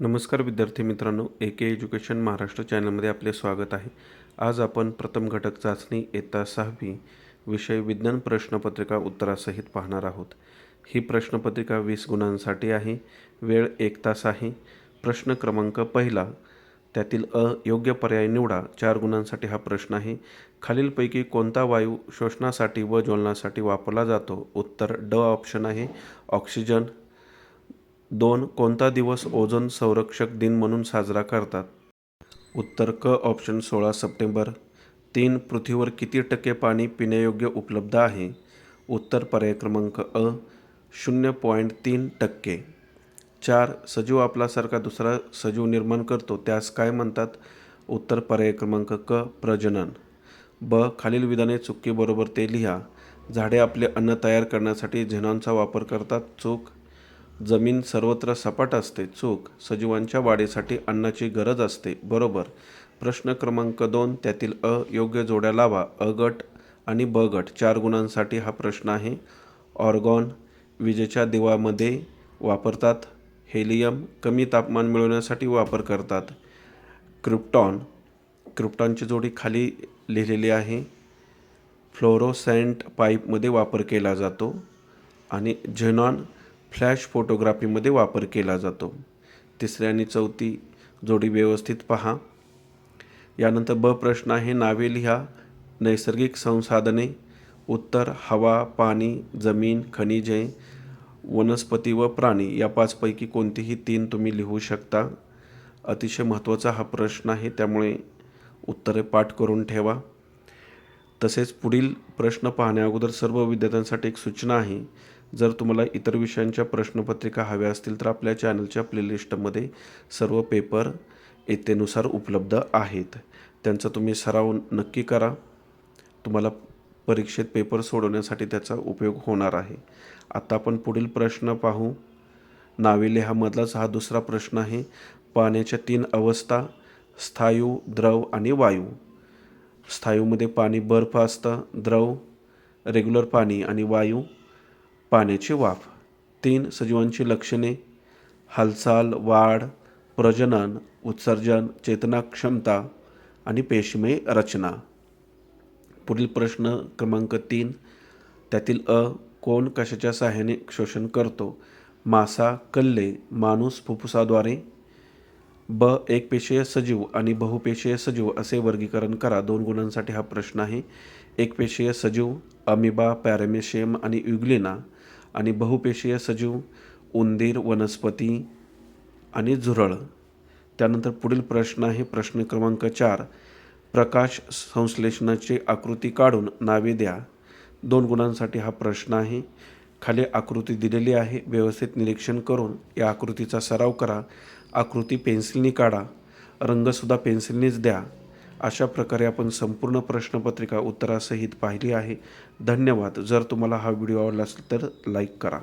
नमस्कार विद्यार्थी मित्रांनो ए के एज्युकेशन महाराष्ट्र चॅनलमध्ये आपले स्वागत आहे. आज आपण प्रथम घटक चाचणी इयत्ता सहावी विषय विज्ञान प्रश्नपत्रिका उत्तरासहित पाहणार आहोत. ही प्रश्नपत्रिका वीस गुणांसाठी आहे वेळ एक तास आहे प्रश्न क्रमांक पहिला त्यातील अ योग्य पर्याय निवडा चार गुणांसाठी हा प्रश्न आहे. खालीलपैकी कोणता वायू शोषणासाठी व ज्वलनासाठी वापरला जातो? उत्तर ड ऑप्शन आहे ऑक्सिजन दोन कोणता दिवस ओझोन संरक्षक दिन म्हणून साजरा करतात? उत्तर क ऑप्शन सोळा सप्टेंबर. तीन पृथ्वीवर किती टक्के पाणी पिण्यायोग्य उपलब्ध आहे? उत्तर पर्याय क्रमांक अ शून्य पॉईंट तीन टक्के. चार सजीव आपल्यासारखा दुसरा सजीव निर्माण करतो त्यास काय म्हणतात? उत्तर पर्याय क्रमांक क प्रजनन. ब खालील विधाने चुकीबरोबर ते लिहा. झाडे आपले अन्न तयार करण्यासाठी झेनॉनचा वापर करतात चूक जमीन सर्वत्र सपाट असते चूक सजीवांच्या वाढीसाठी अन्नाची गरज असते बरोबर. प्रश्न क्रमांक दोन त्यातील अ योग्य जोड्या लावा. अ गट आणि ब गट चार गुणांसाठी हा प्रश्न आहे. ऑर्गॉन विजेच्या दिवामध्ये वापरतात. हेलियम कमी तापमान मिळवण्यासाठी वापर करतात. क्रिप्टॉन क्रिप्टॉनची जोडी खाली लिहिलेली आहे. फ्लोरोसेंट पाईपमध्ये वापर केला जातो. आणि झेनॉन फ्लॅश फोटोग्राफीमध्ये वापर केला जातो. तिसरी आणि चौथी जोडी व्यवस्थित पहा. यानंतर ब प्रश्न आहे नावे लिहा. नैसर्गिक संसाधने उत्तर हवा पाणी जमीन खनिजे वनस्पती व प्राणी या पाचपैकी कोणतीही तीन तुम्ही लिहू शकता. अतिशय महत्त्वाचा हा प्रश्न आहे त्यामुळे उत्तरे पाठ करून ठेवा. तसेच पुढील प्रश्न पाहण्या अगोदर सर्व विद्यार्थ्यांसाठी एक सूचना आहे. जर तुम्हाला इतर विषयांच्या प्रश्नपत्रिका हव्या असतील तर आपल्या चॅनलच्या प्लेलिस्टमध्ये सर्व पेपर येतेनुसार उपलब्ध आहेत. त्यांचा तुम्ही सराव नक्की करा. तुम्हाला परीक्षेत पेपर सोडवण्यासाठी त्याचा उपयोग होणार आहे. आता आपण पुढील प्रश्न पाहू. नावे लिहामधलाच हा दुसरा प्रश्न आहे. पाण्याच्या तीन अवस्था स्थायू द्रव आणि वायू. स्थायूमध्ये पाणी बर्फ असतं द्रव रेग्युलर पाणी आणि वायू. पाण्याची वाफ. तीन सजीवांची लक्षणे. हालचाल वाढ प्रजनन उत्सर्जन चेतना क्षमता आणि पेशमे रचना. पुढील प्रश्न क्रमांक तीन. त्यातील अ कोण कशाच्या सहाय्याने शोषण करतो? मासा कल्ले माणूस फुफ्फुसाद्वारे. ब एकपेशीय सजीव आणि बहुपेशीय सजीव असे वर्गीकरण करा. दोन गुणांसाठी हा प्रश्न आहे. एकपेशीय सजीव अमिबा पॅरेमेशियम आणि युग्लिना आणि बहुपेशीय सजीव उंदीर वनस्पती आणि झुरळ. त्यानंतर पुढील प्रश्न आहे. प्रश्न क्रमांक चार. प्रकाश संश्लेषणाची आकृती काढून नावे द्या. दोन गुणांसाठी हा प्रश्न आहे. खाली आकृती दिलेली आहे. व्यवस्थित निरीक्षण करून या आकृतीचा सराव करा. आकृती पेन्सिलनी काढा. रंगसुद्धा पेन्सिलनीच द्या. अशा प्रकारे आपण संपूर्ण प्रश्नपत्रिका उत्तरासहित पाहिली आहे. धन्यवाद. जर तुम्हाला हा व्हिडिओ आवडला असेल तर लाईक करा.